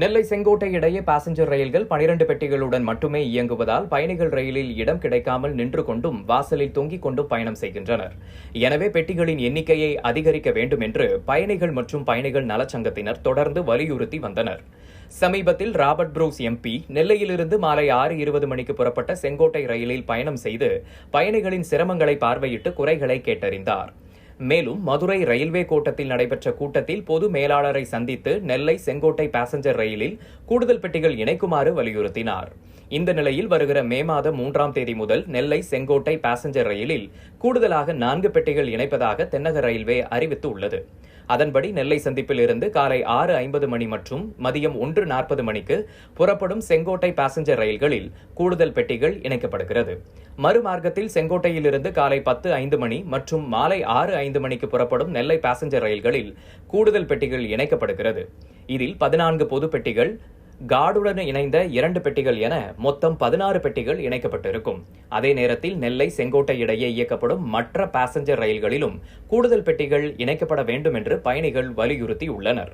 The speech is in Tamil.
நெல்லை செங்கோட்டை இடையே பாசஞ்சர் ரயில்கள் 12 பெட்டிகளுடன் மட்டுமே இயங்குவதால் பயணிகள் ரயிலில் இடம் கிடைக்காமல் நின்று கொண்டும் வாசலில் தொங்கிக் கொண்டும் பயணம் செய்கின்றனர். எனவே பெட்டிகளின் எண்ணிக்கையை அதிகரிக்க வேண்டும் என்று பயணிகள் மற்றும் பயணிகள் நலச்சங்கத்தினர் தொடர்ந்து வலியுறுத்தி வந்தனர். சமீபத்தில் ராபர்ட் ப்ரூஸ் எம்பி நெல்லையிலிருந்து மாலை ஆறு இருபது மணிக்கு புறப்பட்ட செங்கோட்டை ரயிலில் பயணம் செய்து பயணிகளின் சிரமங்களை பார்வையிட்டு குறைகளை கேட்டறிந்தார். மேலும் மதுரை ரயில்வே கோட்டத்தில் நடைபெற்ற கூட்டத்தில் பொது மேலாளரை சந்தித்து நெல்லை செங்கோட்டை பாசஞ்சர் ரயிலில் கூடுதல் பெட்டிகள் இணைக்குமாறு வலியுறுத்தினார். இந்த நிலையில் வருகிற மே மாதம் மூன்றாம் தேதி முதல் நெல்லை செங்கோட்டை பாசஞ்சர் ரயிலில் கூடுதலாக நான்கு பெட்டிகள் இணைப்பதாக தென்னக ரயில்வே அறிவித்து உள்ளது அதன்படி நெல்லை சந்திப்பில் இருந்து காலை ஆறு ஐம்பது மணி மற்றும் மதியம் ஒன்று நாற்பது மணிக்கு புறப்படும் செங்கோட்டை பாசஞ்சர் ரயில்களில் கூடுதல் பெட்டிகள் இணைக்கப்படுகிறது. மறுமார்க்கத்தில் செங்கோட்டையிலிருந்து காலை பத்து ஐந்து மணி மற்றும் மாலை ஆறு ஐந்து மணிக்கு புறப்படும் நெல்லை பாசஞ்சர் ரயில்களில் கூடுதல் பெட்டிகள் இணைக்கப்படுகிறது. இதில் பதினான்கு பொது பெட்டிகள் கார்டுடன் இணைந்த இரண்டு பெட்டிகள் என மொத்தம் பதினாறு பெட்டிகள் இணைக்கப்பட்டிருக்கும். அதே நேரத்தில் நெல்லை செங்கோட்டை இடையே இயக்கப்படும் மற்ற பாசஞ்சர் ரயில்களிலும் கூடுதல் பெட்டிகள் இணைக்கப்பட வேண்டும் என்று பயணிகள் வலியுறுத்தி உள்ளனர்